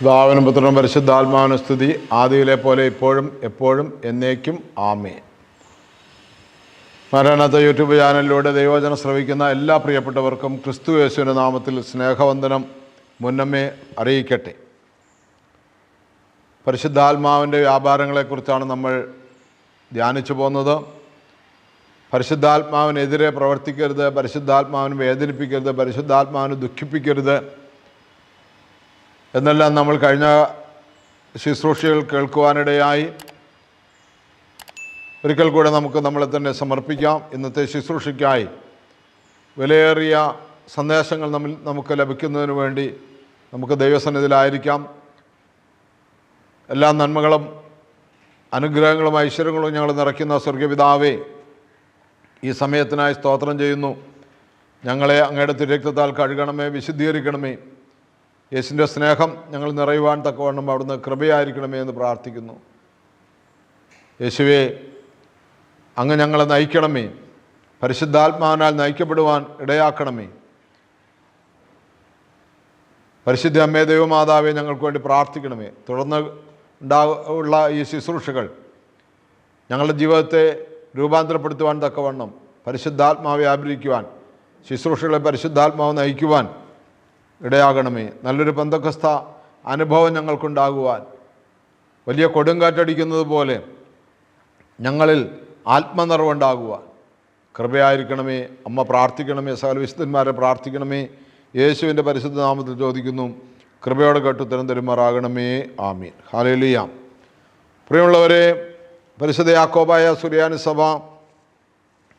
പിതാവിനും പുത്രനും പരിശുദ്ധാത്മാവിനും സ്തുതി. ആദിയിലെ പോലെ ഇപ്പോഴും എപ്പോഴും എന്നേക്കും ആമേ മരണത്തെ യൂട്യൂബ് ചാനലിലൂടെ ദൈവചനം ശ്രവിക്കുന്ന എല്ലാ പ്രിയപ്പെട്ടവർക്കും ക്രിസ്തു യേശുവിന്റെ നാമത്തിൽ സ്നേഹവന്ദനം മുന്നമേ അറിയിക്കട്ടെ. പരിശുദ്ധാത്മാവിന്റെ വ്യാപാരങ്ങളെക്കുറിച്ചാണ് നമ്മൾ ധ്യാനിച്ചു പോകുന്നത്. പരിശുദ്ധാത്മാവിനെതിരെ പ്രവർത്തിക്കരുത് പരിശുദ്ധാത്മാവിനെ വേദനിപ്പിക്കരുത് പരിശുദ്ധാത്മാവിനെ ദുഃഖിപ്പിക്കരുത്. എന്നെല്ലാം നമ്മൾ കഴിഞ്ഞ ശുശ്രൂഷകൾ കേൾക്കുവാനിടയായി ഒരിക്കൽ കൂടെ നമുക്ക് നമ്മളെ തന്നെ സമർപ്പിക്കാം. ഇന്നത്തെ ശുശ്രൂഷയ്ക്കായി വിലയേറിയ സന്ദേശങ്ങൾ നമ്മൾ നമുക്ക് ലഭിക്കുന്നതിന് വേണ്ടി നമുക്ക് ദൈവസന്നിധിയിലായിരിക്കാം. എല്ലാ നന്മകളും അനുഗ്രഹങ്ങളും ഐശ്വര്യങ്ങളും ഞങ്ങൾ നിറയ്ക്കുന്ന സ്വർഗപിതാവേ ഈ സമയത്തിനായി സ്തോത്രം ചെയ്യുന്നു. ഞങ്ങളെ അങ്ങയുടെ തിരക്തത്താൽ കഴുകണമേ വിശുദ്ധീകരിക്കണമേ. യേശുവിന്റെ സ്നേഹം ഞങ്ങൾ നിറയുവാൻ തക്കവണ്ണം അവിടുന്ന് കൃപയായിരിക്കണമേ എന്ന് പ്രാർത്ഥിക്കുന്നു. യേശുവേ അങ്ങ് ഞങ്ങളെ നയിക്കണമേ. പരിശുദ്ധാത്മാവിനാൽ നയിക്കപ്പെടുവാൻ ഇടയാക്കണമേ. പരിശുദ്ധ അമ്മേ ദൈവമാതാവെ ഞങ്ങൾക്ക് വേണ്ടി പ്രാർത്ഥിക്കണമേ. തുടർന്ന് ഉണ്ടാ ഈ ശുശ്രൂഷകൾ ഞങ്ങളുടെ ജീവിതത്തെ രൂപാന്തരപ്പെടുത്തുവാൻ തക്കവണ്ണം പരിശുദ്ധാത്മാവെ ആഗ്രഹിക്കുവാൻ ശുശ്രൂഷകളെ പരിശുദ്ധാത്മാവ് നയിക്കുവാൻ ഇടയാകണമേ. നല്ലൊരു പന്തക്കസ്ഥ അനുഭവം ഞങ്ങൾക്കുണ്ടാകുവാൻ. വലിയ കൊടുങ്കാറ്റടിക്കുന്നത് പോലെ ഞങ്ങളിൽ ആത്മനിറവുണ്ടാകുവാൻ. കൃപയായിരിക്കണമേ. അമ്മ പ്രാർത്ഥിക്കണമേ. സകല വിശുദ്ധന്മാരെ പ്രാർത്ഥിക്കണമേ. യേശുവിന്റെ പരിശുദ്ധ നാമത്തിൽ ചോദിക്കുന്നു. കൃപയോടെ കേട്ടു തരം തരുമാറാകണമേ. ആമീൻ. ഹാലേലിയാം പ്രിയമുള്ളവരെ പരിശുദ്ധ യാക്കോബായ സുറിയാനി സഭ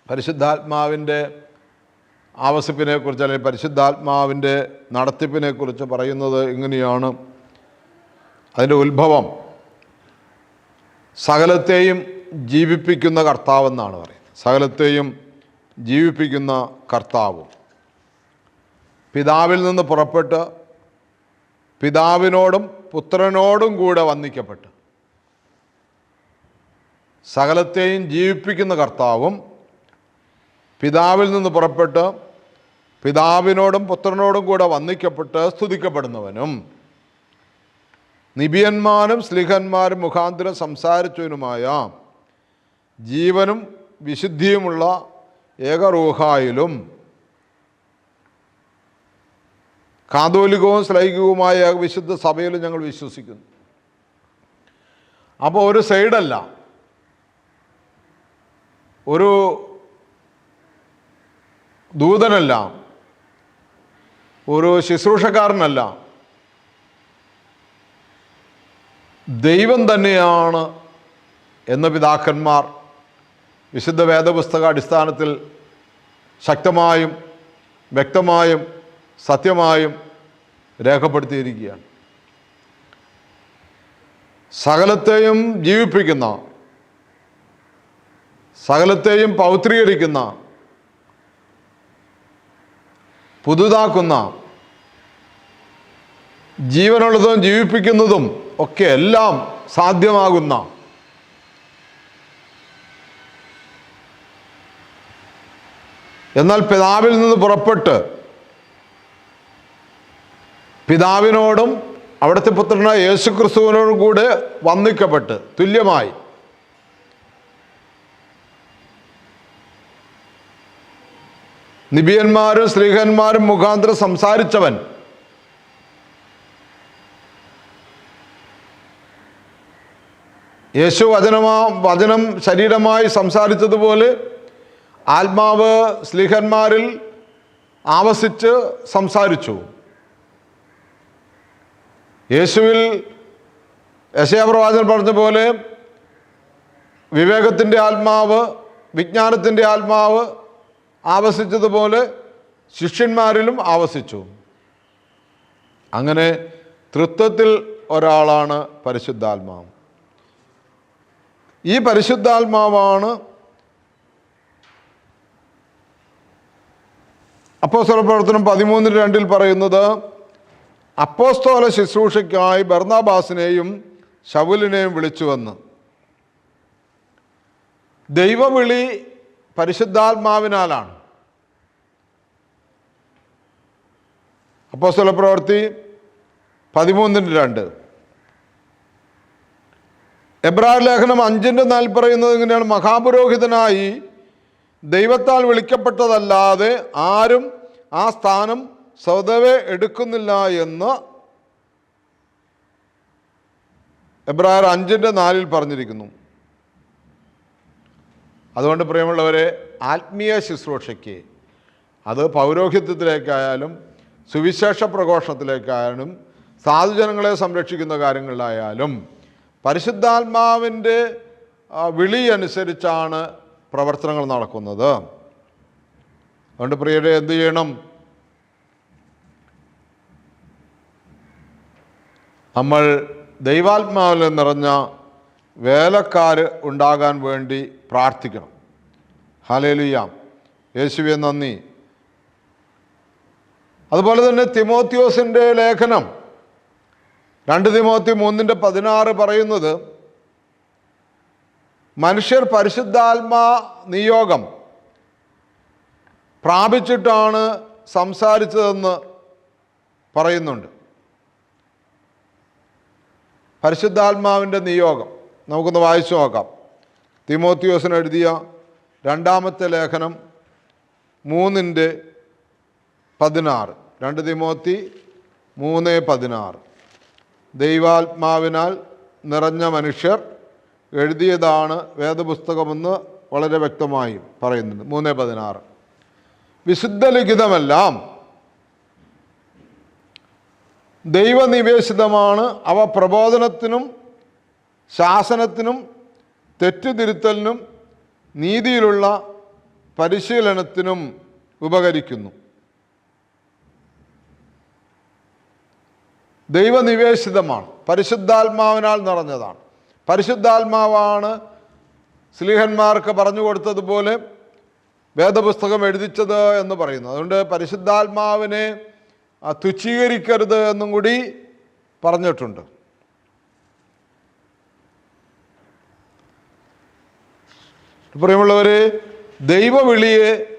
പരിശുദ്ധാത്മാവിന്റെ ആവസിപ്പിനെ കുറിച്ച് അല്ലെങ്കിൽ പരിശുദ്ധാത്മാവിന്റെ നടത്തിപ്പിനെക്കുറിച്ച് പറയുന്നത് ഇങ്ങനെയാണ്. അതിന്റെ ഉത്ഭവം സകലത്തെയും ജീവിപ്പിക്കുന്ന കർത്താവെന്നാണ് പറയുന്നത്. സകലത്തെയും ജീവിപ്പിക്കുന്ന കർത്താവും. പിതാവിൽ നിന്ന് പുറപ്പെട്ട് പിതാവിനോടും പുത്രനോടും കൂടെ വന്ദിക്കപ്പെട്ട് സകലത്തെയും ജീവിപ്പിക്കുന്ന കർത്താവും പിതാവിൽ നിന്ന് പുറപ്പെട്ട് പിതാവിനോടും പുത്രനോടും കൂടെ വന്ദിക്കപ്പെട്ട് സ്തുതിക്കപ്പെടുന്നവനും നിബിയന്മാരും സ്ലിഹന്മാരും മുഖാന്തരം സംസാരിച്ചവനുമായ ജീവനും വിശുദ്ധിയുമുള്ള ഏകറൂഹായിലും കാതോലികവും ശ്ലൈകികവുമായ വിശുദ്ധ സഭയിലും ഞങ്ങൾ വിശ്വസിക്കുന്നു. അപ്പോൾ ഒരു സൈഡല്ല. ഒരു ദൂതനല്ല. ഒരു ശുശ്രൂഷക്കാരനല്ല. ദൈവം തന്നെയാണ് എന്ന പിതാക്കന്മാർ വിശുദ്ധ വേദപുസ്തക അടിസ്ഥാനത്തിൽ ശക്തമായും വ്യക്തമായും സത്യമായും രേഖപ്പെടുത്തിയിരിക്കുകയാണ്. സകലത്തെയും ജീവിപ്പിക്കുന്ന സകലത്തെയും പൗത്രീകരിക്കുന്ന പുതുതാക്കുന്ന ജീവനുള്ളതും ജീവിപ്പിക്കുന്നതും ഒക്കെ എല്ലാം സാധ്യമാകുന്ന എന്നാൽ പിതാവിൽ നിന്ന് പുറപ്പെട്ട് പിതാവിനോടും അവിടുത്തെ പുത്രനായ യേശുക്രിസ്തുവിനോടും കൂടെ വന്നിക്കപ്പെട്ട് തുല്യമായി. നിബിയന്മാരും സ്ത്രീഹന്മാരും മുഖാന്തരം സംസാരിച്ചവൻ. യേശു വചനമാ വചനം ശരീരമായി സംസാരിച്ചതുപോലെ ആത്മാവ് സ്ലിഹന്മാരിൽ ആവസിച്ച് സംസാരിച്ചു. യേശുവിൽ യശയപ്രവാചനം പറഞ്ഞ പോലെ വിവേകത്തിന്റെ ആത്മാവ് വിജ്ഞാനത്തിന്റെ ആത്മാവ് ആവസിച്ചതുപോലെ ശിഷ്യന്മാരിലും ആവസിച്ചു. അങ്ങനെ തൃത്വത്തിൽ ഒരാളാണ് പരിശുദ്ധാത്മാവ്. ഈ പരിശുദ്ധാത്മാവാണ് അപ്പോസ്തല പ്രവർത്തനം പതിമൂന്നിന് രണ്ടിൽ പറയുന്നത് അപ്പോസ്തോല ശുശ്രൂഷയ്ക്കായി ബർണാബാസിനെയും ശവുലിനെയും വിളിച്ചുവന്ന് ദൈവവിളി പരിശുദ്ധാത്മാവിനാലാണ്. അപ്പോസ്തല പ്രവൃത്തി പതിമൂന്നിന്റെ രണ്ട്. എബ്രാഹിം ലേഖനം അഞ്ചിന്റെ നാല് പറയുന്നത് ഇങ്ങനെയാണ്. മഹാപുരോഹിതനായി ദൈവത്താൽ വിളിക്കപ്പെട്ടതല്ലാതെ ആരും ആ സ്ഥാനം സ്വതവേ എടുക്കുന്നില്ല എന്ന് എബ്രായർ അഞ്ചിന്റെ നാലിൽ പറഞ്ഞിരിക്കുന്നു. അതുകൊണ്ട് പ്രിയമുള്ളവരെ ആത്മീയ ശുശ്രൂഷയ്ക്ക് അത് പൗരോഹിത്യത്തിലേക്കായാലും സുവിശേഷ പ്രഘോഷണത്തിലേക്കായാലും സാധുജനങ്ങളെ സംരക്ഷിക്കുന്ന കാര്യങ്ങളിലായാലും പരിശുദ്ധാത്മാവിന്റെ വിളി അനുസരിച്ചാണ് പ്രവർത്തനങ്ങൾ നടക്കുന്നത്. അതുകൊണ്ട് പ്രിയരെ എന്ത് ചെയ്യണം? നമ്മൾ ദൈവാത്മാവിൽ നിറഞ്ഞ വേലക്കാർ ഉണ്ടാകാൻ വേണ്ടി പ്രാർത്ഥിക്കണം. ഹലേലുയാം യേശുവെ നന്ദി. അതുപോലെ തന്നെ തിമോത്യോസിന്റെ ലേഖനം. രണ്ട് തിമോത്തി മൂന്നിന്റെ പതിനാറ് പറയുന്നത് മനുഷ്യർ പരിശുദ്ധാത്മാ നിയോഗം പ്രാപിച്ചിട്ടാണ് സംസാരിച്ചതെന്ന് പറയുന്നുണ്ട്. പരിശുദ്ധാത്മാവിന്റെ നിയോഗം. നമുക്കൊന്ന് വായിച്ചു നോക്കാം. തിമോത്തിയോസിന് എഴുതിയ രണ്ടാമത്തെ ലേഖനം മൂന്നിന്റെ പതിനാറ്. രണ്ട് തിമോത്തി മൂന്ന് പതിനാറ്. ദൈവാത്മാവിനാൽ നിറഞ്ഞ മനുഷ്യർ എഴുതിയതാണ് വേദപുസ്തകമെന്ന് വളരെ വ്യക്തമായും പറയുന്നുണ്ട്. മൂന്ന് പതിനാറ്. വിശുദ്ധ ലിഖിതമെല്ലാം ദൈവനിവേശിതമാണ്. അവ പ്രബോധനത്തിനും ശാസനത്തിനും തെറ്റുതിരുത്തലിനും നീതിയിലുള്ള പരിശീലനത്തിനും ഉപകരിക്കുന്നു. ദൈവനിവേശിതമാണ്. പരിശുദ്ധാത്മാവിനാൽ നിറഞ്ഞതാണ്. പരിശുദ്ധാത്മാവാണ് സ്ലീഹന്മാർക്ക് പറഞ്ഞു കൊടുത്തതുപോലെ വേദപുസ്തകം എഴുതിച്ചത് എന്ന് പറയുന്നു. അതുകൊണ്ട് പരിശുദ്ധാത്മാവിനെ തുച്ഛീകരിക്കരുത് എന്നും കൂടി പറഞ്ഞിട്ടുണ്ട്. പ്രിയമുള്ളവരെ ദൈവവിളിയെ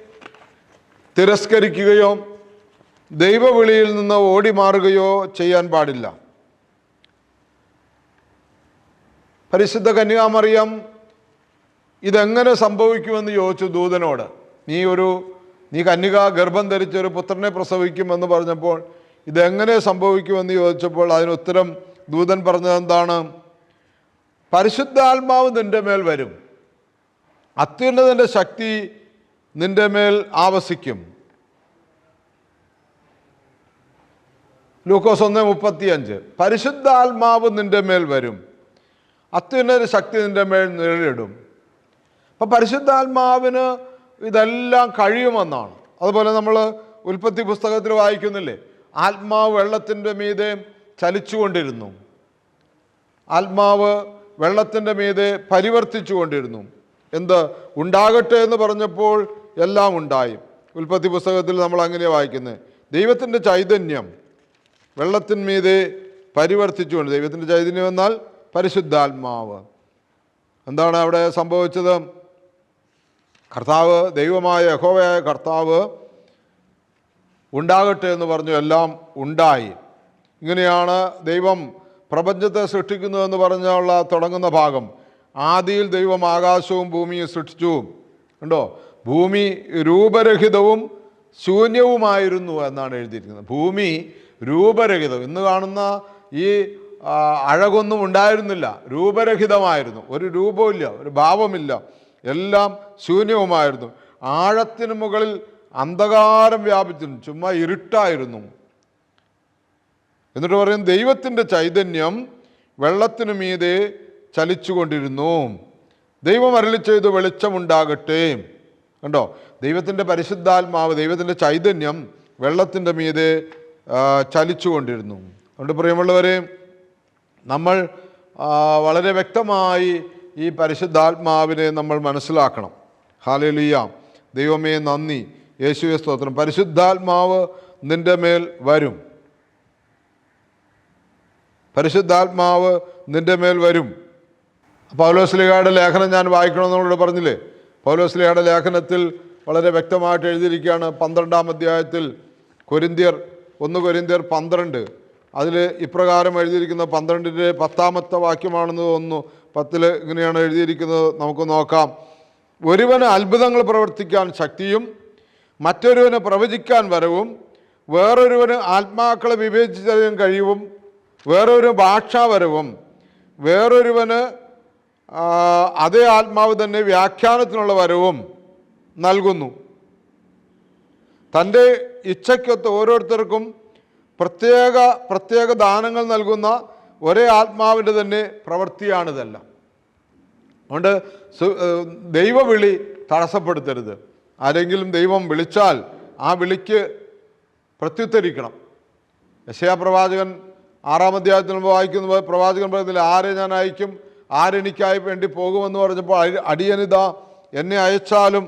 തിരസ്കരിക്കുകയോ ദൈവവിളിയിൽ നിന്ന് ഓടി മാറുകയോ ചെയ്യാൻ പാടില്ല. പരിശുദ്ധ കന്യാമറിയം ഇതെങ്ങനെ സംഭവിക്കുമെന്ന് ചോദിച്ചു ദൂതനോട്. നീ ഒരു നീ കന്യക ഗർഭം ധരിച്ച ഒരു പുത്രനെ പ്രസവിക്കുമെന്ന് പറഞ്ഞപ്പോൾ ഇതെങ്ങനെ സംഭവിക്കുമെന്ന് ചോദിച്ചപ്പോൾ അതിന് ഉത്തരം ദൂതൻ പറഞ്ഞത് എന്താണ്? പരിശുദ്ധാത്മാവ് നിന്റെ മേൽ വരും. അത്യുന്നതന്റെ ശക്തി നിന്റെ മേൽ ആവസിക്കും. ലൂക്കോസ് ഒന്ന് മുപ്പത്തിയഞ്ച്. പരിശുദ്ധാത്മാവ് നിന്റെ മേൽ വരും. അത്യുന്നത ശക്തി നിന്റെ മേൽ നേടിയിടും അപ്പം പരിശുദ്ധാത്മാവിന് ഇതെല്ലാം കഴിയുമെന്നാണ്. അതുപോലെ നമ്മൾ ഉൽപ്പത്തി പുസ്തകത്തിൽ വായിക്കുന്നില്ലേ? ആത്മാവ് വെള്ളത്തിന്റെ മീതെ ചലിച്ചുകൊണ്ടിരുന്നു. ആത്മാവ് വെള്ളത്തിന്റെ മീതെ പരിവർത്തിച്ചു കൊണ്ടിരുന്നു എന്ത്? ഉണ്ടാകട്ടെ എന്ന് പറഞ്ഞപ്പോൾ എല്ലാം ഉണ്ടായി. ഉൽപ്പത്തി പുസ്തകത്തിൽ നമ്മൾ അങ്ങനെയാണ് വായിക്കുന്നത് ദൈവത്തിന്റെ ചൈതന്യം. വെള്ളത്തിന്മീതെ പരിവർത്തിച്ചുകൊണ്ട് ദൈവത്തിന്റെ ചൈതന്യം എന്നാൽ പരിശുദ്ധാത്മാവ്. എന്താണ് അവിടെ സംഭവിച്ചത്? കർത്താവ് ദൈവമായ യഹോവയായ കർത്താവ് ഉണ്ടാകട്ടെ എന്ന് പറഞ്ഞു എല്ലാം ഉണ്ടായി. ഇങ്ങനെയാണ് ദൈവം പ്രപഞ്ചത്തെ സൃഷ്ടിക്കുന്നതെന്ന് പറഞ്ഞുള്ള തുടങ്ങുന്ന ഭാഗം. ആദിയിൽ ദൈവം ആകാശവും ഭൂമിയും സൃഷ്ടിച്ചു. ഉണ്ടോ ഭൂമി രൂപരഹിതവും ശൂന്യവുമായിരുന്നു എന്നാണ് എഴുതിയിരിക്കുന്നത്. ഭൂമി രൂപരഹിതം. ഇന്ന് കാണുന്ന ഈ അഴകൊന്നും ഉണ്ടായിരുന്നില്ല. രൂപരഹിതമായിരുന്നു. ഒരു രൂപമില്ല ഒരു ഭാവമില്ല എല്ലാം ശൂന്യവുമായിരുന്നു. ആഴത്തിന് മുകളിൽ അന്ധകാരം വ്യാപിച്ചിരുന്നു. ചുമ്മാ ഇരുട്ടായിരുന്നു. എന്നിട്ട് പറയും ദൈവത്തിന്റെ ചൈതന്യം വെള്ളത്തിനു മീതെ ചലിച്ചുകൊണ്ടിരുന്നു. ദൈവം അരളി ചെയ്തു വെളിച്ചമുണ്ടാകട്ടെ. കണ്ടോ? ദൈവത്തിന്റെ പരിശുദ്ധാത്മാവ് ദൈവത്തിന്റെ ചൈതന്യം വെള്ളത്തിന്റെ മീതെ ചലിച്ചുകൊണ്ടിരുന്നു. അതുകൊണ്ട് പ്രിയമുള്ളവരെ നമ്മൾ വളരെ വ്യക്തമായി ഈ പരിശുദ്ധാത്മാവിനെ നമ്മൾ മനസ്സിലാക്കണം. ഹാലലിയ ദൈവമേ നന്ദി. യേശുവെ സ്തോത്രം. പരിശുദ്ധാത്മാവ് നിന്റെ മേൽ വരും. പരിശുദ്ധാത്മാവ് നിന്റെ മേൽ വരും. പൗലോസ്ലിഹയുടെ ലേഖനം ഞാൻ വായിക്കണമെന്ന് നമ്മളോട് പറഞ്ഞില്ലേ? പൗലോസ്ലിഹയുടെ ലേഖനത്തിൽ വളരെ വ്യക്തമായിട്ട് എഴുതിയിരിക്കുകയാണ് പന്ത്രണ്ടാം അധ്യായത്തിൽ കൊരിന്ത്യർ ഒന്ന് കൊരിന്തിയർ പന്ത്രണ്ട്. അതിൽ ഇപ്രകാരം എഴുതിയിരിക്കുന്ന പന്ത്രണ്ടിന്റെ പത്താമത്തെ വാക്യമാണെന്ന് തോന്നുന്നു. പത്തിൽ ഇങ്ങനെയാണ് എഴുതിയിരിക്കുന്നത്. നമുക്ക് നോക്കാം. ഒരുവന് അത്ഭുതങ്ങൾ പ്രവർത്തിക്കാൻ ശക്തിയും മറ്റൊരുവന് പ്രവചിക്കാൻ വരവും വേറൊരുവന് ആത്മാക്കളെ വിവേചിച്ചറിയാൻ കഴിവും വേറൊരു ഭാഷാവരവും വേറൊരുവന് അതേ ആത്മാവ് തന്നെ വ്യാഖ്യാനത്തിനുള്ള വരവും നൽകുന്നു. തന്റെ ഇച്ഛയ്ക്കൊത്ത് ഓരോരുത്തർക്കും പ്രത്യേക പ്രത്യേക ദാനങ്ങൾ നൽകുന്ന ഒരേ ആത്മാവിന്റെ തന്നെ പ്രവൃത്തിയാണിതെല്ലാം. അതുകൊണ്ട് ദൈവവിളി തടസ്സപ്പെടുത്തരുത്. ആരെങ്കിലും ദൈവം വിളിച്ചാൽ ആ വിളിക്ക് പ്രത്യുത്തരിക്കണം. യശയാ പ്രവാചകൻ ആറാം അധ്യായത്തിൽ നമ്മൾ വായിക്കുന്നത് പ്രവാചകൻ പറയുന്നില്ല ആരെ ഞാൻ അയക്കും? ആരെനിക്കായി വേണ്ടി പോകുമെന്ന് പറഞ്ഞപ്പോൾ അടിയനിത എന്നെ അയച്ചാലും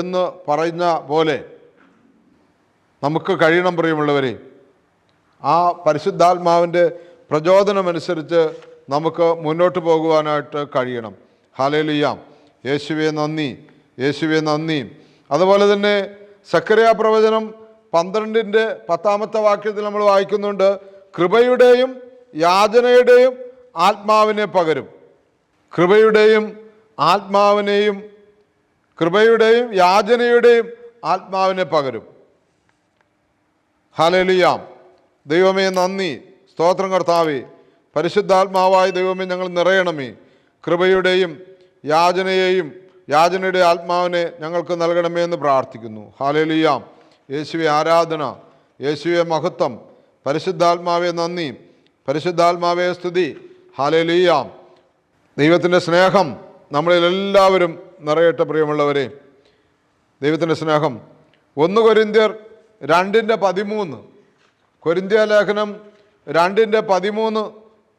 എന്ന് പറഞ്ഞ പോലെ. നമുക്ക് കഴിയണം പ്രിയമുള്ളവരെ. ആ പരിശുദ്ധാത്മാവിന്റെ പ്രചോദനമനുസരിച്ച് നമുക്ക് മുന്നോട്ട് പോകുവാനായിട്ട് കഴിയണം. ഹാലയിലുയാം യേശുവെ നന്ദി. യേശുവെ നന്ദി. അതുപോലെ തന്നെ സക്കറിയ പ്രവചനം പന്ത്രണ്ടിന്റെ പത്താമത്തെ വാക്യത്തിൽ നമ്മൾ വായിക്കുന്നുണ്ട്. കൃപയുടെയും യാചനയുടെയും ആത്മാവിനെ പകരും. കൃപയുടെയും ആത്മാവിനെയും കൃപയുടെയും യാചനയുടെയും ആത്മാവിനെ പകരും. ഹലലിയാം. ദൈവമേ നന്ദി. സ്തോത്രം കർത്താവേ. പരിശുദ്ധാത്മാവായ ദൈവമേ ഞങ്ങൾ നിറയണമേ. കൃപയുടെയും യാചനയെയും യാചനയുടെ ആത്മാവിനെ ഞങ്ങൾക്ക് നൽകണമേ എന്ന് പ്രാർത്ഥിക്കുന്നു. ഹാലലിയാം. യേശുവെ ആരാധന യേശുവെ മഹത്വം. പരിശുദ്ധാത്മാവെ നന്ദി. പരിശുദ്ധാത്മാവെ സ്തുതി. ഹാലലിയാം. ദൈവത്തിന്റെ സ്നേഹം നമ്മളിൽ എല്ലാവരും നിറയട്ടെ പ്രിയമുള്ളവരെ. ദൈവത്തിന്റെ സ്നേഹം. ഒന്ന് രണ്ടിന്റെ പതിമൂന്ന്. കൊരിന്ത്യ ലേഖനം രണ്ടിന്റെ പതിമൂന്ന്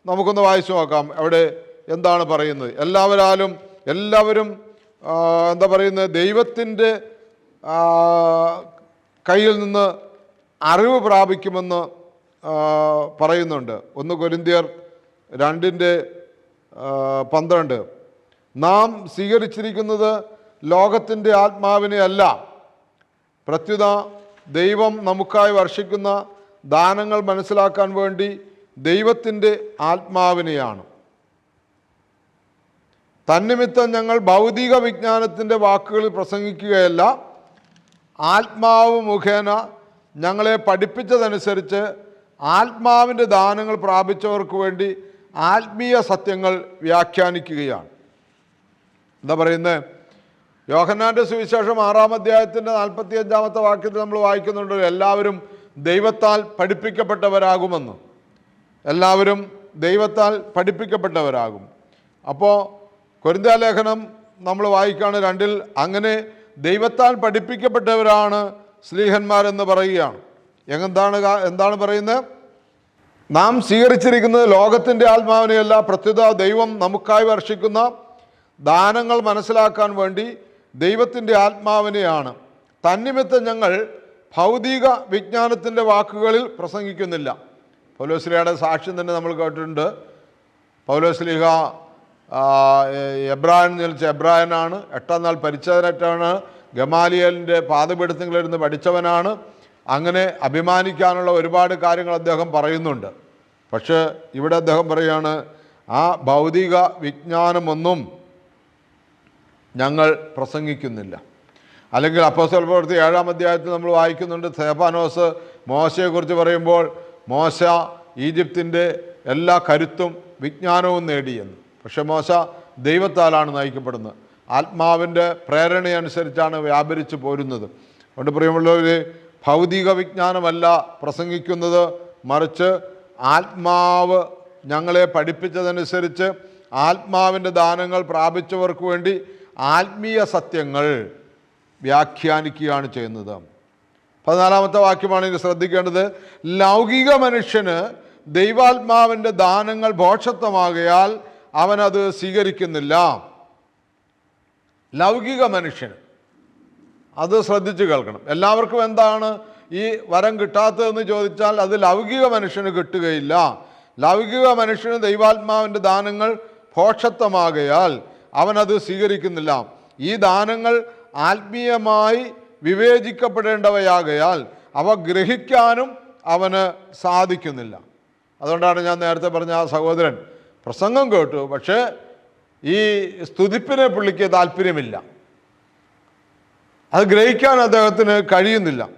നമുക്കൊന്ന് വായിച്ചു നോക്കാം. അവിടെ എന്താണ് പറയുന്നത്? എല്ലാവരാലും എല്ലാവരും എന്താ പറയുന്നത്? ദൈവത്തിന്റെ കയ്യിൽ നിന്ന് അറിവ് പ്രാപിക്കുമെന്ന് പറയുന്നുണ്ട്. ഒന്ന് കൊരിന്ത്യർ രണ്ടിന്റെ പന്ത്രണ്ട്. നാം സ്വീകരിച്ചിരിക്കുന്നത് ലോകത്തിന്റെ ആത്മാവിനെ അല്ല പ്രത്യുത ദൈവം നമുക്കായി വർഷിക്കുന്ന ദാനങ്ങൾ മനസ്സിലാക്കാൻ വേണ്ടി ദൈവത്തിന്റെ ആത്മാവിനെയാണ്. തന്നിമിത്തം ഞങ്ങൾ ഭൗതിക വിജ്ഞാനത്തിന്റെ വാക്കുകളിൽ പ്രസംഗിക്കുകയല്ല ആത്മാവ് മുഖേന ഞങ്ങളെ പഠിപ്പിച്ചതനുസരിച്ച് ആത്മാവിന്റെ ദാനങ്ങൾ പ്രാപിച്ചവർക്ക് വേണ്ടി ആത്മീയ സത്യങ്ങൾ വ്യാഖ്യാനിക്കുകയാണ്. എന്താ പറയുന്നത് യോഹന്നാന്റെ സുവിശേഷം ആറാം അധ്യായത്തിന്റെ നാൽപ്പത്തി അഞ്ചാമത്തെ വാക്യത്തിൽ നമ്മൾ വായിക്കുന്നുണ്ട് എല്ലാവരും ദൈവത്താൽ പഠിപ്പിക്കപ്പെട്ടവരാകുമെന്ന്. എല്ലാവരും ദൈവത്താൽ പഠിപ്പിക്കപ്പെട്ടവരാകും. അപ്പോൾ കൊരിന്താലേഖനം നമ്മൾ വായിക്കുകയാണ് രണ്ടിൽ അങ്ങനെ ദൈവത്താൽ പഠിപ്പിക്കപ്പെട്ടവരാണ് സ്ലീഹന്മാരെന്ന് പറയുകയാണ്. എന്താണ് എന്താണ് പറയുന്നത്? നാം സ്വീകരിച്ചിരിക്കുന്നത് ലോകത്തിന്റെ ആത്മാവിനെയല്ല പ്രത്യുത ദൈവം നമുക്കായി വർഷിക്കുന്ന ദാനങ്ങൾ മനസ്സിലാക്കാൻ വേണ്ടി ദൈവത്തിന്റെ ആത്മാവിനെയാണ്. തന്നിമിത്തം ഞങ്ങൾ ഭൗതിക വിജ്ഞാനത്തിന്റെ വാക്കുകളിൽ പ്രസംഗിക്കുന്നില്ല. പൗലോസ്ലിഹയുടെ സാക്ഷ്യം തന്നെ നമ്മൾ കേട്ടിട്ടുണ്ട്. പൗലോസ്ലിഹ എബ്രായൻ നിലച്ച എബ്രായനാണ്. എട്ടാം നാൾ പരിച്ചതിനറ്റാണ് ഗമാലിയലിന്റെ പാതപീഠത്തിങ്ങളിരുന്ന് പഠിച്ചവനാണ്. അങ്ങനെ അഭിമാനിക്കാനുള്ള ഒരുപാട് കാര്യങ്ങൾ അദ്ദേഹം പറയുന്നുണ്ട്. പക്ഷേ ഇവിടെ അദ്ദേഹം പറയുകയാണ് ആ ഭൗതിക വിജ്ഞാനമൊന്നും ഞങ്ങൾ പ്രസംഗിക്കുന്നില്ല. അല്ലെങ്കിൽ അപ്പോസ്തല പ്രവൃത്തി ഏഴാം അധ്യായത്തിൽ നമ്മൾ വായിക്കുന്നുണ്ട് സേഫാനോസ് മോശയെക്കുറിച്ച് പറയുമ്പോൾ മോശ ഈജിപ്തിന്റെ എല്ലാ കരുത്തും വിജ്ഞാനവും നേടിയെന്ന്. പക്ഷെ മോശ ദൈവത്താലാണ് നയിക്കപ്പെടുന്നത്. ആത്മാവിന്റെ പ്രേരണയനുസരിച്ചാണ് വ്യാപരിച്ച് പോരുന്നത്. അതുകൊണ്ട് പ്രിയമുള്ളവർ ഭൗതിക വിജ്ഞാനമല്ല പ്രസംഗിക്കുന്നത്. മറിച്ച് ആത്മാവ് ഞങ്ങളെ പഠിപ്പിച്ചതനുസരിച്ച് ആത്മാവിന്റെ ദാനങ്ങൾ പ്രാപിച്ചവർക്ക് വേണ്ടി ആത്മീയ സത്യങ്ങൾ വ്യാഖ്യാനിക്കുകയാണ് ചെയ്യുന്നത്. പതിനാലാമത്തെ വാക്യമാണ് ഇനി ശ്രദ്ധിക്കേണ്ടത്. ലൗകിക മനുഷ്യന് ദൈവാത്മാവിന്റെ ദാനങ്ങൾ ഭോഷത്വമാകയാൽ അവനത് സ്വീകരിക്കുന്നില്ല. ലൗകിക മനുഷ്യന്. അത് ശ്രദ്ധിച്ച് കേൾക്കണം. എല്ലാവർക്കും എന്താണ് ഈ വരം കിട്ടാത്തതെന്ന് ചോദിച്ചാൽ അത് ലൗകിക മനുഷ്യന് കിട്ടുകയില്ല. ലൗകിക മനുഷ്യന് ദൈവാത്മാവിന്റെ ദാനങ്ങൾ ഭോഷത്വമാകയാൽ അവനത് സ്വീകരിക്കുന്നില്ല. ഈ ദാനങ്ങൾ ആത്മീയമായി വിവേചിക്കപ്പെടേണ്ടവയാകയാൽ അവ ഗ്രഹിക്കാനും അവന് സാധിക്കുന്നില്ല. അതുകൊണ്ടാണ് ഞാൻ നേരത്തെ പറഞ്ഞ ആ സഹോദരൻ പ്രസംഗം കേട്ടു. പക്ഷേ ഈ സ്തുതിപ്പിനെ പുള്ളിക്ക് താല്പര്യമില്ല. അത് ഗ്രഹിക്കാൻ അദ്ദേഹത്തിന് കഴിയുന്നില്ല.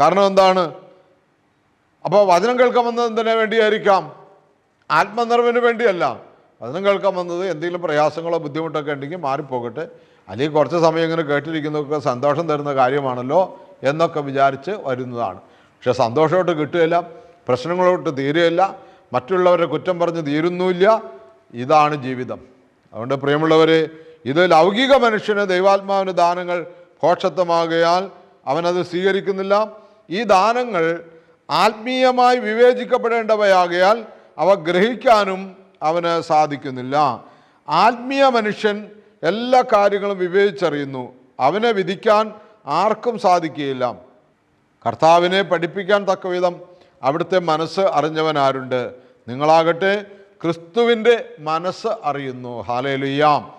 കാരണം എന്താണ്? അപ്പോൾ വചനം കേൾക്കാൻ വന്നത് വേണ്ടിയായിരിക്കാം? ആത്മനിർവിന് വേണ്ടിയല്ല. വചനം കേൾക്കാൻ വന്നത് എന്തെങ്കിലും പ്രയാസങ്ങളോ ബുദ്ധിമുട്ടൊക്കെ ഉണ്ടെങ്കിൽ മാറിപ്പോകട്ടെ. അല്ലെങ്കിൽ കുറച്ച് സമയം ഇങ്ങനെ കേട്ടിരിക്കുന്നതൊക്കെ സന്തോഷം തരുന്ന കാര്യമാണല്ലോ എന്നൊക്കെ വിചാരിച്ച് വരുന്നതാണ്. പക്ഷെ സന്തോഷമായിട്ട് കിട്ടുകയില്ല പ്രശ്നങ്ങളോട്ട് തീരുകയില്ല മറ്റുള്ളവരെ കുറ്റം പറഞ്ഞ് തീരുന്നുമില്ല. ഇതാണ് ജീവിതം. അതുകൊണ്ട് പ്രിയമുള്ളവരെ ഇത് ലൗകിക മനുഷ്യന് ദൈവാത്മാവിന് ദാനങ്ങൾ ഘോഷത്വമാകയാൽ അവനത് സ്വീകരിക്കുന്നില്ല. ഈ ദാനങ്ങൾ ആത്മീയമായി വിവേചിക്കപ്പെടേണ്ടവയാകയാൽ അവ ഗ്രഹിക്കാനും അവന് സാധിക്കുന്നില്ല. ആത്മീയ മനുഷ്യൻ എല്ലാ കാര്യങ്ങളും വിവേചിച്ചറിയുന്നു. അവനെ വിധിക്കാൻ ആർക്കും സാധിക്കുകയില്ല. കർത്താവിനെ പഠിപ്പിക്കാൻ തക്കവിധം അവിടുത്തെ മനസ്സ് അറിഞ്ഞവനാരുണ്ട്. നിങ്ങളാകട്ടെ ക്രിസ്തുവിന്റെ മനസ്സ് അറിയുന്നു. ഹാലേലുയ്യാം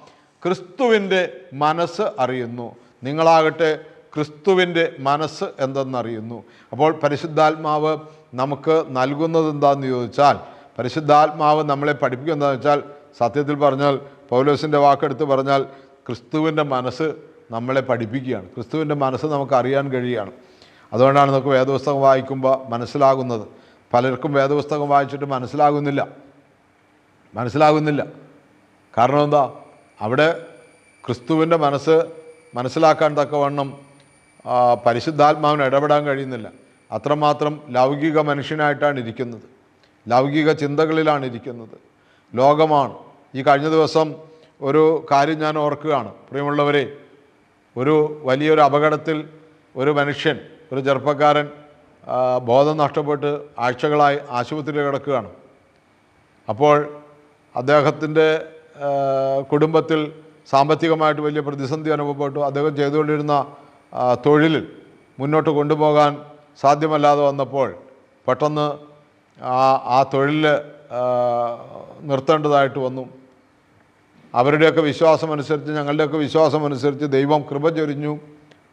ക്രിസ്തുവിന്റെ മനസ്സ് അറിയുന്നു. നിങ്ങളാകട്ടെ ക്രിസ്തുവിന്റെ മനസ്സ് എന്തെന്നറിയുന്നു. അപ്പോൾ പരിശുദ്ധാത്മാവ് നമുക്ക് നൽകുന്നത് എന്താണെന്ന് ചോദിച്ചാൽ പരിശുദ്ധാത്മാവ് നമ്മളെ പഠിപ്പിക്കുന്നത് വെച്ചാൽ സത്യത്തിൽ പറഞ്ഞാൽ പൗലോസിന്റെ വാക്കെടുത്ത് പറഞ്ഞാൽ ക്രിസ്തുവിന്റെ മനസ്സ് നമ്മളെ പഠിപ്പിക്കുകയാണ്. ക്രിസ്തുവിന്റെ മനസ്സ് നമുക്ക് അറിയാൻ കഴിയുകയാണ്. അതുകൊണ്ടാണ് നമുക്ക് വേദപുസ്തകം വായിക്കുമ്പോൾ മനസ്സിലാകുന്നത്. പലർക്കും വേദപുസ്തകം വായിച്ചിട്ട് മനസ്സിലാകുന്നില്ല. മനസ്സിലാകുന്നില്ല. കാരണം എന്താ? അവിടെ ക്രിസ്തുവിന്റെ മനസ്സ് മനസ്സിലാക്കാൻ തക്കവണ്ണം പരിശുദ്ധാത്മാവിന് ഇടപെടാൻ കഴിയുന്നില്ല. അത്രമാത്രം ലൗകിക മനുഷ്യനായിട്ടാണ് ഇരിക്കുന്നത്. ലൗകിക ചിന്തകളിലാണ് ഇരിക്കുന്നത്. ലോകമാണ്. ഈ കഴിഞ്ഞ ദിവസം ഒരു കാര്യം ഞാൻ ഓർക്കുകയാണ്. പ്രിയമുള്ളവരെ ഒരു വലിയൊരു അപകടത്തിൽ ഒരു മനുഷ്യൻ ഒരു ചെറുപ്പക്കാരൻ ബോധം നഷ്ടപ്പെട്ട് ആഴ്ചകളായി ആശുപത്രിയിൽ കിടക്കുകയാണ്. അപ്പോൾ അദ്ദേഹത്തിന്റെ കുടുംബത്തിൽ സാമ്പത്തികമായിട്ട് വലിയ പ്രതിസന്ധി അനുഭവപ്പെട്ടു. അദ്ദേഹം ചെയ്തുകൊണ്ടിരുന്ന തൊഴിലിൽ മുന്നോട്ട് കൊണ്ടുപോകാൻ സാധ്യമല്ലാതെ വന്നപ്പോൾ പെട്ടെന്ന് ആ ആ തൊഴിൽ നിർത്തേണ്ടതായിട്ട് വന്നു. അവരുടെയൊക്കെ വിശ്വാസം അനുസരിച്ച് ഞങ്ങളുടെയൊക്കെ വിശ്വാസം അനുസരിച്ച് ദൈവം കൃപ ചൊരിഞ്ഞു.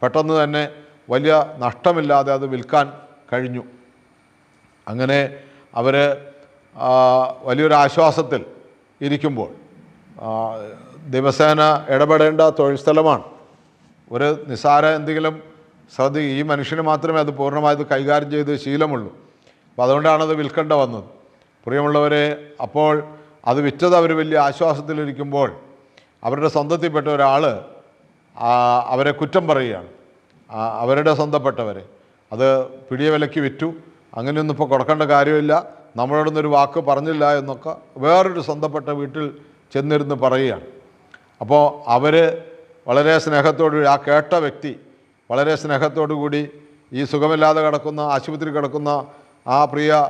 പെട്ടെന്ന് തന്നെ വലിയ നഷ്ടമില്ലാതെ അത് വിൽക്കാൻ കഴിഞ്ഞു. അങ്ങനെ അവർ വലിയൊരു ആശ്വാസത്തിൽ ഇരിക്കുമ്പോൾ ദിവസേന ഇടപെടേണ്ട തൊഴിൽ സ്ഥലമാണ്. ഒരു നിസ്സാര എന്തെങ്കിലും ശ്രദ്ധ ഈ മനുഷ്യന് മാത്രമേ അത് പൂർണമായത് കൈകാര്യം ചെയ്ത് ശീലമുള്ളൂ. അപ്പോൾ അതുകൊണ്ടാണത് അത് വിൽക്കേണ്ട വന്നത്. പ്രിയമുള്ളവരെ അപ്പോൾ അത് വിറ്റത് അവർ വലിയ ആശ്വാസത്തിലിരിക്കുമ്പോൾ അവരുടെ സ്വന്തത്തിൽപ്പെട്ട ഒരാൾ അവരെ കുറ്റം പറയുകയാണ്. അവരുടെ സ്വന്തപ്പെട്ടവരെ. അത് പിടിയ വിലയ്ക്ക് വിറ്റു. അങ്ങനെയൊന്നും ഇപ്പോൾ കൊടുക്കേണ്ട കാര്യമില്ല. നമ്മളോടൊന്നൊരു വാക്ക് പറഞ്ഞില്ല എന്നൊക്കെ വേറൊരു സ്വന്തപ്പെട്ട വീട്ടിൽ ചെന്നിരുന്ന് പറയുകയാണ്. അപ്പോൾ അവർ വളരെ സ്നേഹത്തോടു ആ കേട്ട വ്യക്തി വളരെ സ്നേഹത്തോടു കൂടി ഈ സുഖമില്ലാതെ കിടക്കുന്ന ആശുപത്രി കിടക്കുന്ന ആ പ്രിയ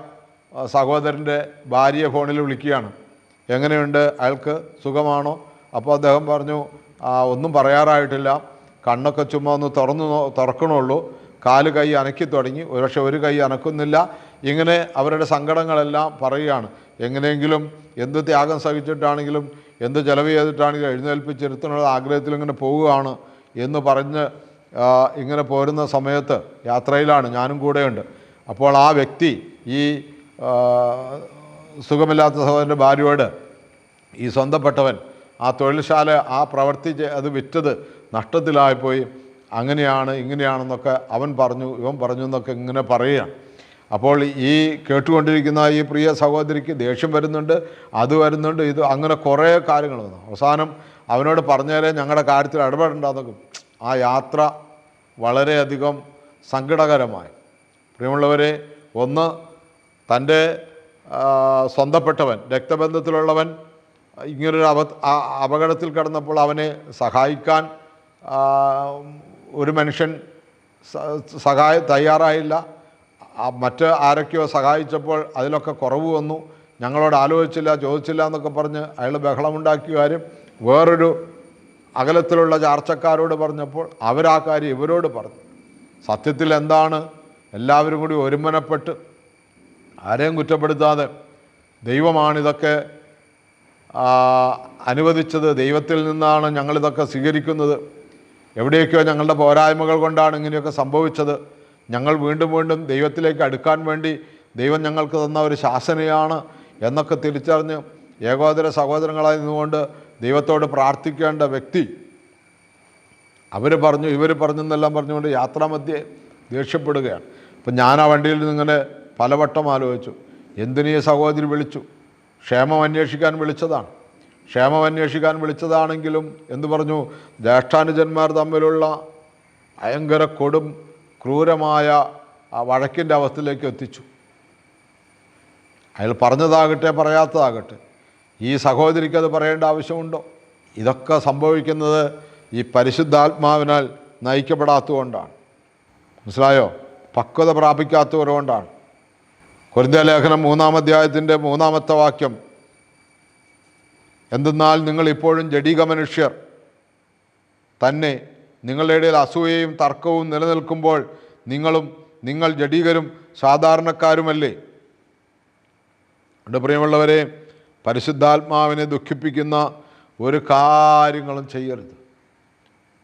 സഹോദരന്റെ ഭാര്യയെ ഫോണിൽ വിളിക്കുകയാണ്. എങ്ങനെയുണ്ട്? അയാൾക്ക് സുഖമാണോ? അപ്പോൾ അദ്ദേഹം പറഞ്ഞു ഒന്നും പറയാറായിട്ടില്ല. കണ്ണൊക്കെ ചുമ്മാ ഒന്ന് തുറന്നു തുറക്കണുള്ളൂ. കാൽ കൈ അനക്കി തുടങ്ങി. ഒരുപക്ഷെ ഒരു കൈ അനക്കുന്നില്ല. ഇങ്ങനെ അവരുടെ സങ്കടങ്ങളെല്ലാം പറയുകയാണ്. എങ്ങനെയെങ്കിലും എന്ത് ത്യാഗം സഹിച്ചിട്ടാണെങ്കിലും എന്ത് ചെലവ് ചെയ്തിട്ടാണെങ്കിലും എഴുന്നേൽപ്പിച്ചിരുത്തുന്നുള്ള ആഗ്രഹത്തിൽ ഇങ്ങനെ പോവുകയാണ് എന്ന് പറഞ്ഞ് ഇങ്ങനെ പോരുന്ന സമയത്ത് യാത്രയിലാണ്. ഞാനും കൂടെയുണ്ട്. അപ്പോൾ ആ വ്യക്തി ഈ സുഖമില്ലാത്ത സഹോദരന്റെ ഭാര്യയോട് ഈ സ്വന്തപ്പെട്ടവൻ ആ തൊഴിൽശാല ആ പ്രവർത്തി അത് വിറ്റത് നഷ്ടത്തിലായിപ്പോയി. അങ്ങനെയാണ് ഇങ്ങനെയാണെന്നൊക്കെ അവൻ പറഞ്ഞു ഇവൻ പറഞ്ഞു എന്നൊക്കെ ഇങ്ങനെ പറയുകയാണ്. അപ്പോൾ ഈ കേട്ടുകൊണ്ടിരിക്കുന്ന ഈ പ്രിയ സഹോദരിക്ക് ദേഷ്യം വരുന്നുണ്ട് അത് വരുന്നുണ്ട് ഇത് അങ്ങനെ കുറേ കാര്യങ്ങൾ വന്നു. അവസാനം അവനോട് പറഞ്ഞാലേ ഞങ്ങളുടെ കാര്യത്തിൽ ഇടപെടേണ്ടെന്നൊക്കെ. ആ യാത്ര വളരെയധികം സങ്കടകരമായി. പ്രിയമുള്ളവരെ ഒന്ന് തന്റെ സ്വന്തപ്പെട്ടവൻ രക്തബന്ധത്തിലുള്ളവൻ ഇങ്ങനൊരു ആ- അപകടത്തിൽ കിടന്നപ്പോൾ അവനെ സഹായിക്കാൻ ഒരു മനുഷ്യൻ സഹായ തയ്യാറായില്ല. മറ്റ് ആരൊക്കെയോ സഹായിച്ചപ്പോൾ അതിലൊക്കെ കുറവ് വന്നു. ഞങ്ങളോട് ആലോചിച്ചില്ല ചോദിച്ചില്ല എന്നൊക്കെ പറഞ്ഞ് അയാൾ ബഹളമുണ്ടാക്കിയ വേറൊരു അകലത്തിലുള്ള ചാർച്ചക്കാരോട് പറഞ്ഞപ്പോൾ അവരാ കാര്യം ഇവരോട് പറഞ്ഞു. സത്യത്തിൽ എന്താണ് എല്ലാവരും കൂടി ഒരുമനപ്പെട്ട് ആരെയും കുറ്റപ്പെടുത്താതെ ദൈവമാണിതൊക്കെ അനുവദിച്ചത്. ദൈവത്തിൽ നിന്നാണ് ഞങ്ങളിതൊക്കെ സ്വീകരിക്കുന്നത്. എവിടെയൊക്കെയോ ഞങ്ങളുടെ പോരായ്മകൾ കൊണ്ടാണ് ഇങ്ങനെയൊക്കെ സംഭവിച്ചത്. ഞങ്ങൾ വീണ്ടും വീണ്ടും ദൈവത്തിലേക്ക് അടുക്കാൻ വേണ്ടി ദൈവം ഞങ്ങൾക്ക് തന്ന ഒരു ശാസനയാണ് എന്നൊക്കെ തിരിച്ചറിഞ്ഞ് ഏകോദര സഹോദരങ്ങളായി നിന്നുകൊണ്ട് ദൈവത്തോട് പ്രാർത്ഥിക്കേണ്ട വ്യക്തി അവർ പറഞ്ഞു ഇവർ പറഞ്ഞു എന്നെല്ലാം പറഞ്ഞുകൊണ്ട് യാത്രാമധ്യേ ദേഷ്യപ്പെടുകയാണ്. അപ്പം ഞാൻ ആ വണ്ടിയിൽ നിന്ന് ഇങ്ങനെ പലവട്ടം ആലോചിച്ചു. എന്തിനീ സഹോദരി വിളിച്ചു? ക്ഷേമം അന്വേഷിക്കാൻ വിളിച്ചതാണ്. ക്ഷേമം അന്വേഷിക്കാൻ വിളിച്ചതാണെങ്കിലും എന്ന് പറഞ്ഞു? ജ്യേഷ്ഠാനുജന്മാർ തമ്മിലുള്ള ഭയങ്കര കൊടും ക്രൂരമായ ആ വഴക്കിന്റെ അവസ്ഥയിലേക്ക് എത്തിച്ചു. അയാൾ പറഞ്ഞതാകട്ടെ പറയാത്തതാകട്ടെ. ഈ സഹോദരിക്ക് അത് പറയേണ്ട ആവശ്യമുണ്ടോ? ഇതൊക്കെ സംഭവിക്കുന്നത് ഈ പരിശുദ്ധാത്മാവിനാൽ നയിക്കപ്പെടാത്തതുകൊണ്ടാണ്. മനസ്സിലായോ? പക്വത പ്രാപിക്കാത്തവരുകൊണ്ടാണ്. കൊരിന്ത ലേഖനം മൂന്നാം അധ്യായത്തിന്റെ മൂന്നാമത്തെ വാക്യം. എന്തെന്നാൽ നിങ്ങൾ ഇപ്പോഴും ജഡീക മനുഷ്യർ. തന്നെ നിങ്ങളുടെ ഇടയിൽ അസൂയയും തർക്കവും നിലനിൽക്കുമ്പോൾ നിങ്ങളും നിങ്ങൾ ജഡീകരും സാധാരണക്കാരുമല്ലേ? പ്രിയമുള്ളവരെ പരിശുദ്ധാത്മാവിനെ ദുഃഖിപ്പിക്കുന്ന ഒരു കാര്യങ്ങളും ചെയ്യരുത്.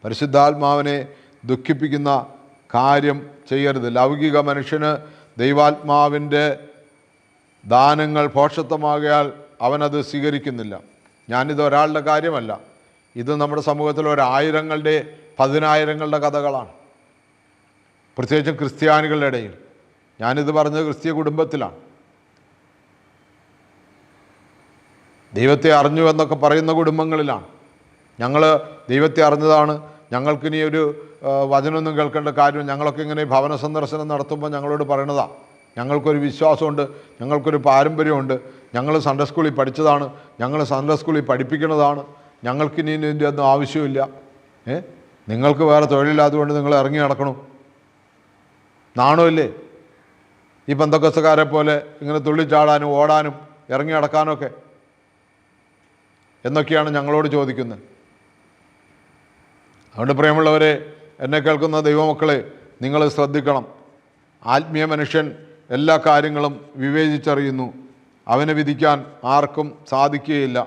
പരിശുദ്ധാത്മാവിനെ ദുഃഖിപ്പിക്കുന്ന കാര്യം ചെയ്യരുത്. ലൗകിക മനുഷ്യന് ദൈവാത്മാവിന്റെ ദാനങ്ങൾ ഭോഷത്വമാകയാൽ അവനത് സ്വീകരിക്കുന്നില്ല. ഞാനിത് ഒരാളുടെ കാര്യമല്ല. ഇത് നമ്മുടെ സമൂഹത്തിൽ ഒരായിരങ്ങളുടെ പതിനായിരങ്ങളുടെ കഥകളാണ്. പ്രത്യേകിച്ചും ക്രിസ്ത്യാനികളുടെ ഇടയിൽ. ഞാനിത് പറഞ്ഞത് ക്രിസ്തീയ കുടുംബത്തിലാണ്. ദൈവത്തെ അറിഞ്ഞു എന്നൊക്കെ പറയുന്ന കുടുംബങ്ങളിലാണ്. ഞങ്ങൾ ദൈവത്തെ അറിഞ്ഞതാണ്. ഞങ്ങൾക്കിനി ഒരു വചനമൊന്നും കേൾക്കേണ്ട കാര്യം ഞങ്ങളൊക്കെ ഇങ്ങനെ ഭവന സന്ദർശനം നടത്തുമ്പോൾ ഞങ്ങളോട് പറയണതാണ് ഞങ്ങൾക്കൊരു വിശ്വാസമുണ്ട് ഞങ്ങൾക്കൊരു പാരമ്പര്യമുണ്ട്. ഞങ്ങൾ സൺഡേ സ്കൂളിൽ പഠിച്ചതാണ് ഞങ്ങൾ സൺഡേ സ്കൂളിൽ പഠിപ്പിക്കുന്നതാണ്. ഞങ്ങൾക്കിനി ഇതിന്റെ ഒന്നും ആവശ്യമില്ല. ഏ? നിങ്ങൾക്ക് വേറെ തൊഴിലില്ലാത്തതുകൊണ്ട് നിങ്ങൾ ഇറങ്ങി നടക്കണം. നാണമില്ലേ ഈ ബന്ധക്കസ്സുകാരെ പോലെ ഇങ്ങനെ തുള്ളിച്ചാടാനും ഓടാനും ഇറങ്ങി നടക്കാനൊക്കെ എന്നൊക്കെയാണ് ഞങ്ങളോട് ചോദിക്കുന്നത്. അതുകൊണ്ട് പ്രിയമുള്ളവരെ എന്നെ കേൾക്കുന്ന ദൈവമക്കളെ നിങ്ങൾ ശ്രദ്ധിക്കണം. ആത്മീയ മനുഷ്യൻ എല്ലാ കാര്യങ്ങളും വിവേചിച്ചറിയുന്നു. അവനെ വിധിക്കാൻ ആർക്കും സാധിക്കുകയില്ല.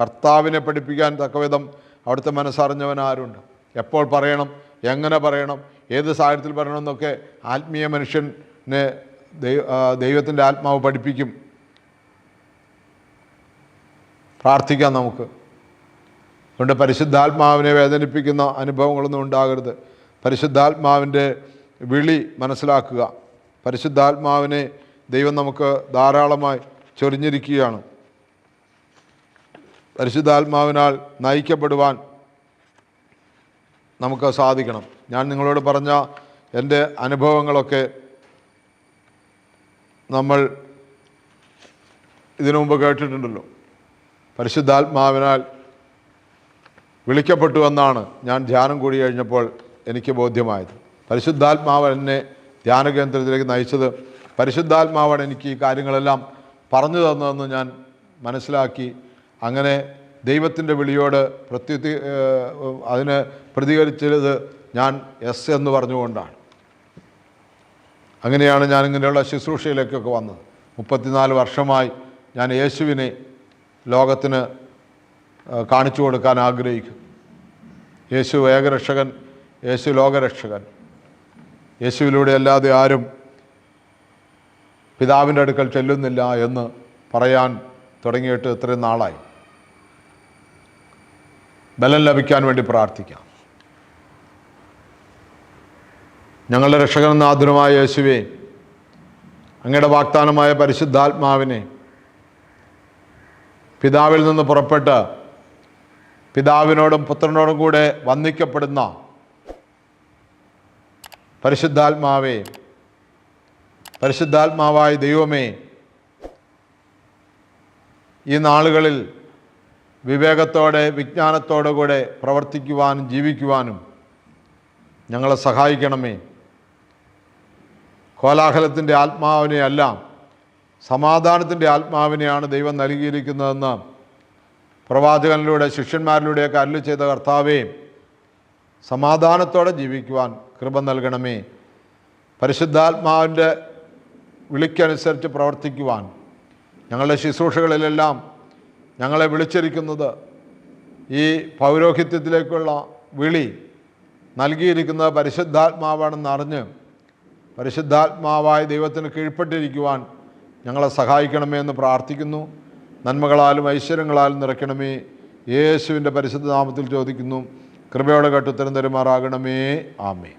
കർത്താവിനെ പഠിപ്പിക്കാൻ തക്കവിധം അവിടുത്തെ മനസ്സറിഞ്ഞവൻ ആരുണ്ട്? എപ്പോൾ പറയണം? എങ്ങനെ പറയണം? ഏത് സാഹചര്യത്തിൽ പറയണം എന്നൊക്കെ ആത്മീയ മനുഷ്യനെ ദൈവ ദൈവത്തിന്റെ ആത്മാവ് പഠിപ്പിക്കും. പ്രാർത്ഥിക്കാം നമുക്ക്. അതുകൊണ്ട് പരിശുദ്ധാത്മാവിനെ വേദനിപ്പിക്കുന്ന അനുഭവങ്ങളൊന്നും ഉണ്ടാകരുത്. പരിശുദ്ധാത്മാവിന്റെ വിളി മനസ്സിലാക്കുക. പരിശുദ്ധാത്മാവിനെ ദൈവം നമുക്ക് ധാരാളമായി ചൊരിഞ്ഞിരിക്കുകയാണ്. പരിശുദ്ധാത്മാവിനാൽ നയിക്കപ്പെടുവാൻ നമുക്ക് സാധിക്കണം. ഞാൻ നിങ്ങളോട് പറഞ്ഞ എന്റെ അനുഭവങ്ങളൊക്കെ നമ്മൾ ഇതിനു മുമ്പ് കേട്ടിട്ടുണ്ടല്ലോ. പരിശുദ്ധാത്മാവിനാൽ വിളിക്കപ്പെട്ടു എന്നാണ് ഞാൻ ധ്യാനം കൂടി കഴിഞ്ഞപ്പോൾ എനിക്ക് ബോധ്യമായത്. പരിശുദ്ധാത്മാവ് എന്നെ ധ്യാന കേന്ദ്രത്തിലേക്ക് നയിച്ചത് പരിശുദ്ധാത്മാവാണ് എനിക്ക് ഈ കാര്യങ്ങളെല്ലാം പറഞ്ഞു തന്നതെന്ന് ഞാൻ മനസ്സിലാക്കി. അങ്ങനെ ദൈവത്തിന്റെ വിളിയോട് പ്രത്യുതി അതിന് പ്രതികരിച്ചത് ഞാൻ എസ് എന്ന് പറഞ്ഞുകൊണ്ടാണ്. അങ്ങനെയാണ് ഞാൻ ഇങ്ങനെയുള്ള ശുശ്രൂഷയിലേക്കൊക്കെ വന്നത്. മുപ്പത്തിനാല് വർഷമായി ഞാൻ യേശുവിനെ ലോകത്തിന് കാണിച്ചു കൊടുക്കാൻ ആഗ്രഹിക്കുന്നു യേശു ഏകരക്ഷകൻ യേശു ലോകരക്ഷകൻ. യേശുവിലൂടെ അല്ലാതെ ആരും പിതാവിന്റെ അടുക്കൽ ചെല്ലുന്നില്ല എന്ന് പറയാൻ തുടങ്ങിയിട്ട് ഇത്രയും നാളായി. ബലം ലഭിക്കാൻ വേണ്ടി പ്രാർത്ഥിക്കാം. ഞങ്ങളുടെ രക്ഷകനാഥനുമായ യേശുവെ അങ്ങയുടെ വാഗ്ദാനമായ പരിശുദ്ധാത്മാവിനെ പിതാവിൽ നിന്ന് പുറപ്പെട്ട് പിതാവിനോടും പുത്രനോടും കൂടെ വന്ദിക്കപ്പെടുന്ന പരിശുദ്ധാത്മാവേ പരിശുദ്ധാത്മാവായ ദൈവമേ ഈ നാളുകളിൽ വിവേകത്തോടെ വിജ്ഞാനത്തോടു കൂടെ പ്രവർത്തിക്കുവാനും ജീവിക്കുവാനും ഞങ്ങളെ സഹായിക്കണമേ. കോലാഹലത്തിന്റെ ആത്മാവിനെയല്ല സമാധാനത്തിന്റെ ആത്മാവിനെയാണ് ദൈവം നൽകിയിരിക്കുന്നതെന്ന് പ്രവാചകനിലൂടെ ശിഷ്യന്മാരിലൂടെയൊക്കെ അരുളി ചെയ്ത കർത്താവേ സമാധാനത്തോടെ ജീവിക്കുവാൻ കൃപ നൽകണമേ. പരിശുദ്ധാത്മാവിന്റെ വിളിക്കനുസരിച്ച് പ്രവർത്തിക്കുവാൻ ഞങ്ങളുടെ ശുശ്രൂഷകളിലെല്ലാം ഞങ്ങളെ വിളിച്ചിരിക്കുന്നത് ഈ പൗരോഹിത്യത്തിലേക്കുള്ള വിളി നൽകിയിരിക്കുന്നത് പരിശുദ്ധാത്മാവാണെന്ന് അറിഞ്ഞ് പരിശുദ്ധാത്മാവായ ദൈവത്തിന് കീഴ്പ്പെട്ടിരിക്കുവാൻ ഞങ്ങളെ സഹായിക്കണമേ എന്ന് പ്രാർത്ഥിക്കുന്നു. നന്മകളാലും ഐശ്വര്യങ്ങളാലും നിറയ്ക്കണമേ. യേശുവിന്റെ പരിശുദ്ധ നാമത്തിൽ ചോദിക്കുന്നു. കൃപയോടെ കേട്ടുത്തരം തരുമാറാകണമേ. ആമേ